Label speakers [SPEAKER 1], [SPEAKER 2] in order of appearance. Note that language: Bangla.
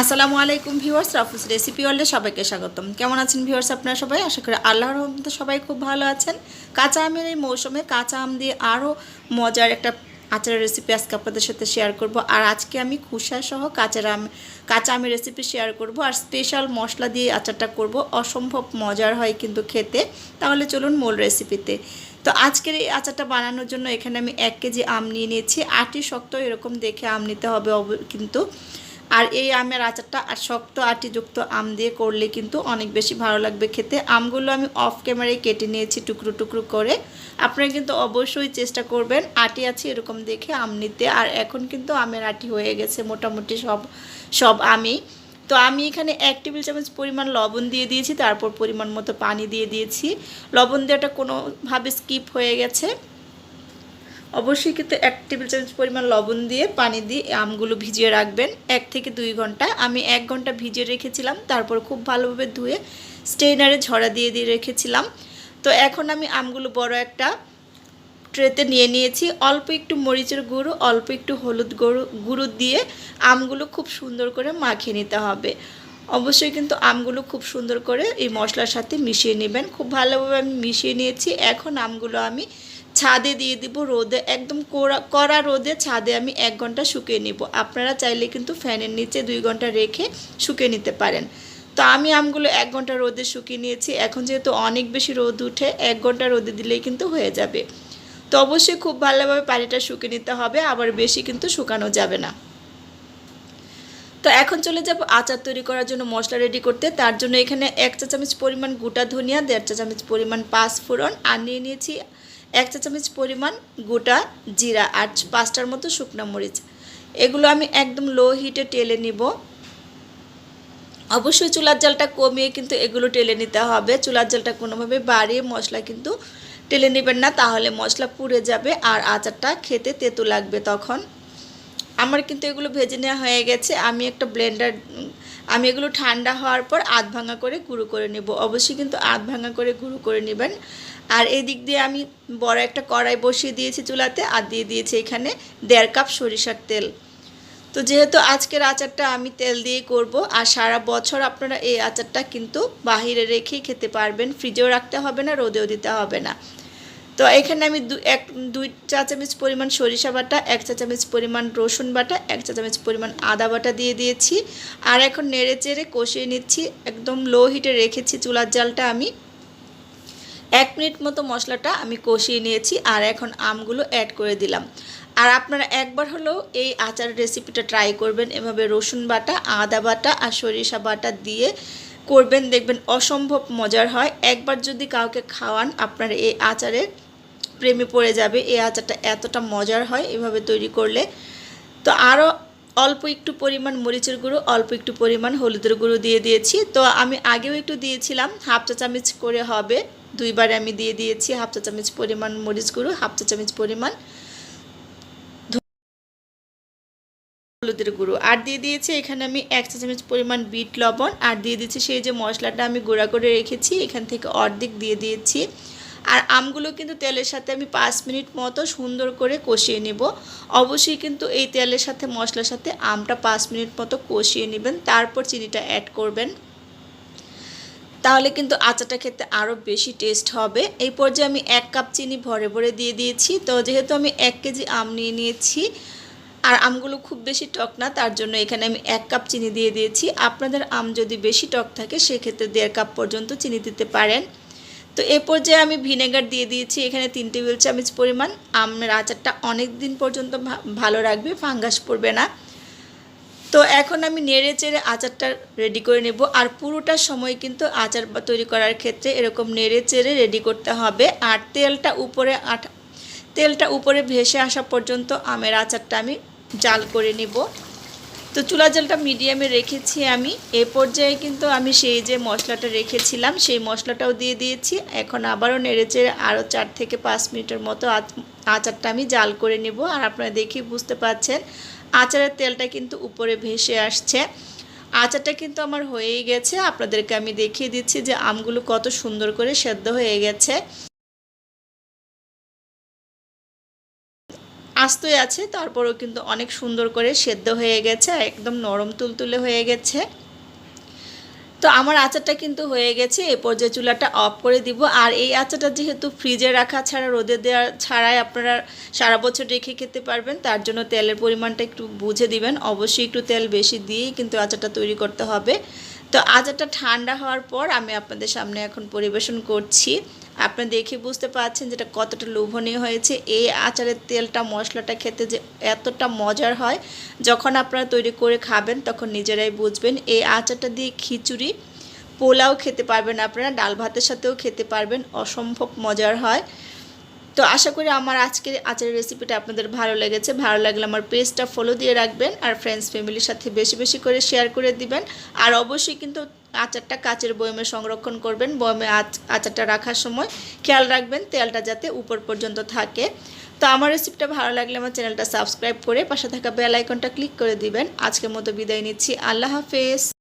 [SPEAKER 1] আসসালামু আলাইকুম ভিউয়ার্স, রাফুস রেসিপি ওয়ার্ল্ডে সবাইকে স্বাগতম। কেমন আছেন ভিউয়ার্স আপনারা সবাই? আশা করি আল্লাহর রহমতে সবাই খুব ভালো আছেন। কাঁচা আমের এই মৌসুমে কাঁচা আম দিয়ে আরও মজার একটা আচারের রেসিপি আজকে আপনাদের সাথে শেয়ার করব। আর আজকে আমি সহ কাঁচা আম, কাঁচা আমের রেসিপি শেয়ার করব। আর স্পেশাল মশলা দিয়ে আচারটা করব। অসম্ভব মজার হয় কিন্তু খেতে। তাহলে চলুন মূল রেসিপিতে তো। আজকের এই আচারটা বানানোর জন্য এখানে আমি এক কেজি আম নিয়ে নিয়েছি। আটি শক্ত এরকম দেখে আম নিতে হবে কিন্তু। আর এই আমের আচারটা আর শক্ত আটিযুক্ত আম দিয়ে করলে কিন্তু অনেক বেশি ভালো লাগবে খেতে। আমগুলো আমি অফ ক্যামেরায় কেটে নিয়েছি টুকরো টুকরো করে। আপনারা কিন্তু অবশ্যই চেষ্টা করবেন আটি আছে এরকম দেখে আম নিতে। আর এখন কিন্তু আমের আটি হয়ে গেছে মোটামুটি সব সব আমি। তো আমি এখানে এক টেবিল চামচ পরিমাণ লবণ দিয়ে দিয়েছি, তারপর পরিমাণ মতো পানি দিয়ে দিয়েছি। লবণ দেওয়াটা কোনোভাবে স্কিপ হয়ে গেছে। অবশ্যই কিন্তু এক টেবিল চামচ পরিমাণ লবণ দিয়ে পানি দিয়ে আমগুলো ভিজিয়ে রাখবেন। এক থেকে দুই ঘণ্টা। আমি এক ঘণ্টা ভিজিয়ে রেখেছিলাম। তারপর খুব ভালোভাবে ধুয়ে স্টেইনারে ঝরা দিয়ে দিয়ে রেখেছিলাম। তো এখন আমি আমগুলো বড় একটা ট্রেতে নিয়ে নিয়েছি। অল্প একটু মরিচের গুঁড়ো, অল্প একটু হলুদ গুঁড়ো গুঁড়ো দিয়ে আমগুলো খুব সুন্দর করে মাখিয়ে নিতে হবে। অবশ্যই কিন্তু আমগুলো খুব সুন্দর করে এই মশলার সাথে মিশিয়ে নেবেন। খুব ভালোভাবে আমি মিশিয়ে নিয়েছি। এখন আমগুলো আমি ছাদে দিয়ে দিব রোদে, একদম কড়া কড়া রোদে ছাদে আমি এক ঘণ্টা শুকিয়ে নিব। আপনারা চাইলে কিন্তু ফ্যানের নিচে দুই ঘণ্টা রেখে শুকিয়ে নিতে পারেন। তো আমি আমগুলো এক ঘণ্টা রোদে শুকিয়ে নিয়েছি। এখন যেহেতু অনেক বেশি রোদ উঠে, এক ঘণ্টা রোদে দিলেই কিন্তু হয়ে যাবে। তো অবশ্যই খুব ভালোভাবে পানিটা শুকিয়ে নিতে হবে, আবার বেশি কিন্তু শুকানো যাবে না। তো এখন চলে যাব আচার তৈরি করার জন্য মশলা রেডি করতে। তার জন্য এখানে এক চা চামচ পরিমাণ গোটা ধনিয়া, দেড় চা চামচ পরিমাণ পাঁচ ফোড়ন আর নিয়ে নিয়েছি এক চা চামচ পরিমাণ গোটা জিরা আর পাঁচটার মতো শুকনো মরিচ। এগুলো আমি একদম লো হিটে টেলে নিব। অবশ্যই চুলার জালটা কমিয়ে কিন্তু এগুলো টেলে নিতে হবে। চুলার জালটা কোনোভাবে বাড়িয়ে মশলা কিন্তু টেলে নেবেন না, তাহলে মশলা পুড়ে যাবে আর আচারটা খেতে তেতো লাগবে তখন। আমার কিন্তু এগুলো ভেজে নেওয়া হয়ে গেছে। আমি একটা ব্লেন্ডার আমি এগুলো ঠান্ডা হওয়ার পর আধ ভাঙা করে গুঁড়ো করে নেব। অবশ্যই কিন্তু আধ ভাঙা করে গুঁড়ো করে নেবেন। আর এই দিক দিয়ে আমি বড় একটা কড়াই বসিয়ে দিয়েছি চুলাতে আর দিয়ে দিয়েছি এখানে দেড় কাপ সরিষার তেল। তো যেহেতু আজকের আচারটা আমি তেল দিয়ে করব আর সারা বছর আপনারা এই আচারটা কিন্তু বাহিরে রেখেই খেতে পারবেন, ফ্রিজেও রাখতে হবে না, রোদেও দিতে হবে না। তো এখানে আমি দু, এক, দুই চা চামচ পরিমাণ সরিষা বাটা, এক চা চামচ পরিমাণ রসুন বাটা, এক চা চামচ পরিমাণ আদা বাটা দিয়ে দিয়েছি। আর এখন নেড়ে চেড়ে কষিয়ে নিচ্ছি, একদম লো হিটে রেখেছি চুলার জালটা আমি। এক মিনিট মতো মশলাটা আমি কষিয়ে নিয়েছি আর এখন আমগুলো অ্যাড করে দিলাম। আর আপনারা একবার হলেও এই আচার রেসিপিটা ট্রাই করবেন। এভাবে রসুন বাটা, আদা বাটা আর সরিষা বাটা দিয়ে করবেন। দেখবেন অসম্ভব মজার হয়। একবার যদি কাউকে খাওয়ান, আপনার এই আচারের প্রেমে পড়ে যাবে। এই আচারটা এতটা মজার হয় এভাবে তৈরি করলে। তো আরও অল্প একটু পরিমাণ মরিচের গুঁড়ো, অল্প একটু পরিমাণ হলুদের গুঁড়ো দিয়ে দিয়েছি। তো আমি আগেও একটু দিয়েছিলাম, হাফ চা চামচ করে হবে। দুইবার আমি দিয়ে দিয়েছি হাফ চা চামচ পরিমাণ মরিচ গুঁড়ো, হাফ চা চামচ পরিমাণ হলুদের গুঁড়ো। আর দিয়ে দিয়েছি এখানে আমি এক চা চামচ পরিমাণ বিট লবণ। আর দিয়ে দিয়েছি সেই যে মশলাটা আমি গুঁড়া করে রেখেছি, এখান থেকে অর্ধেক দিয়ে দিয়েছি। আর আমগুলো কিন্তু তেলের সাথে আমি পাঁচ মিনিট মতো সুন্দর করে কষিয়ে নেব। অবশ্যই কিন্তু এই তেলের সাথে মশলার সাথে আমটা পাঁচ মিনিট মতো কষিয়ে নেবেন, তারপর চিনিটা অ্যাড করবেন। তাহলে কিন্তু আচাটা খেতে আরও বেশি টেস্ট হবে। এই পর্যায়ে আমি এক কাপ চিনি ভরে ভরে দিয়ে দিয়েছি। তো যেহেতু আমি এক কেজি আম নিয়ে নিয়েছি, আর আমগুলো খুব বেশি টক না, তার জন্য এখানে আমি এক কাপ চিনি দিয়ে দিয়েছি। আপনাদের আম যদি বেশি টক থাকে, সেক্ষেত্রে দেড় কাপ পর্যন্ত চিনি দিতে পারেন। তো এ পর্যায়ে আমি ভিনেগার দিয়ে দিয়েছি, এখানে তিন টেবিল চামচ পরিমাণ। আমের আচারটা অনেক দিন পর্যন্ত ভালো রাখবে, ফাঙ্গাস পড়বে না। তো এখন আমি নেড়ে চেড়ে আচারটা রেডি করে নেব। আর পুরোটা সময় কিন্তু আচার তৈরি করার ক্ষেত্রে এরকম নেড়ে চেড়ে রেডি করতে হবে। আর তেলটা উপরে আঠা, তেলটা উপরে ভেসে আসা পর্যন্ত আমের আচারটা আমি জাল করে নেব। তো চুলা জালটা মিডিয়ামে রেখেছি আমি। এ পর্যায়ে কিন্তু আমি সেই যে মশলাটা রেখেছিলাম, সেই মশলাটাও দিয়ে দিয়েছি। এখন আবারও নেড়েচেড়ে আরও চার থেকে পাঁচ মিনিটের মতো আচারটা আমি জাল করে নেব। আর আপনারা দেখেই বুঝতে পাচ্ছেন আচারের তেলটা কিন্তু উপরে ভেসে আসছে। আচারটা কিন্তু আমার হয়েই গেছে। আপনাদেরকে আমি দেখিয়ে দিচ্ছি যে আমগুলো কত সুন্দর করে সেদ্ধ হয়ে গেছে। আস্তই আছে, তারপরেও কিন্তু অনেক সুন্দর করে সেদ্ধ হয়ে গেছে একদম নরম তুলতুলে হয়ে গেছে। তো আমার আচারটা কিন্তু হয়ে গেছে, এ পর্যায়ে চুলাটা অফ করে দিব। আর এই আচারটা যেহেতু ফ্রিজে রাখা ছাড়া রোদে দেওয়া ছাড়াই আপনারা সারা বছর রেখে খেতে পারবেন, তার জন্য তেলের পরিমাণটা একটু বুঝে দিবেন। অবশ্যই একটু তেল বেশি দিয়েই কিন্তু আচারটা তৈরি করতে হবে। তো আচারটা ঠান্ডা হওয়ার পর আমি আপনাদের সামনে এখন পরিবেশন করছি। আপনি দেখে বুঝতে পারছেন যেটা কতটা লোভনীয় হয়েছে। এই আচারের তেলটা, মশলাটা খেতে যে এতটা মজার হয়, যখন আপনারা তৈরি করে খাবেন তখন নিজেরাই বুঝবেন। এই আচারটা দিয়ে খিচুড়ি, পোলাও খেতে পারবেন আপনারা, ডাল ভাতের সাথেও খেতে পারবেন, অসম্ভব মজার হয়। তো আশা করি আমার আজকের আচারের রেসিপিটা আপনাদের ভালো লেগেছে। ভালো লাগলে আমার পেজটা ফলো দিয়ে রাখবেন আর ফ্রেন্ডস ফ্যামিলির সাথে বেশি বেশি করে শেয়ার করে দিবেন। আর অবশ্যই কিন্তু আচারটা কাচের বয়মে সংরক্ষণ করবেন। বয়মে আচারটা রাখার সময় খেয়াল রাখবেন তেলটা যাতে উপর পর্যন্ত থাকে। তো আমার রেসিপিটা ভালো লাগলে আমার চ্যানেলটা সাবস্ক্রাইব করে পাশে থাকা বেল আইকনটা ক্লিক করে দিবেন। আজকের মতো বিদায় নিচ্ছি। আল্লাহ হাফেজ।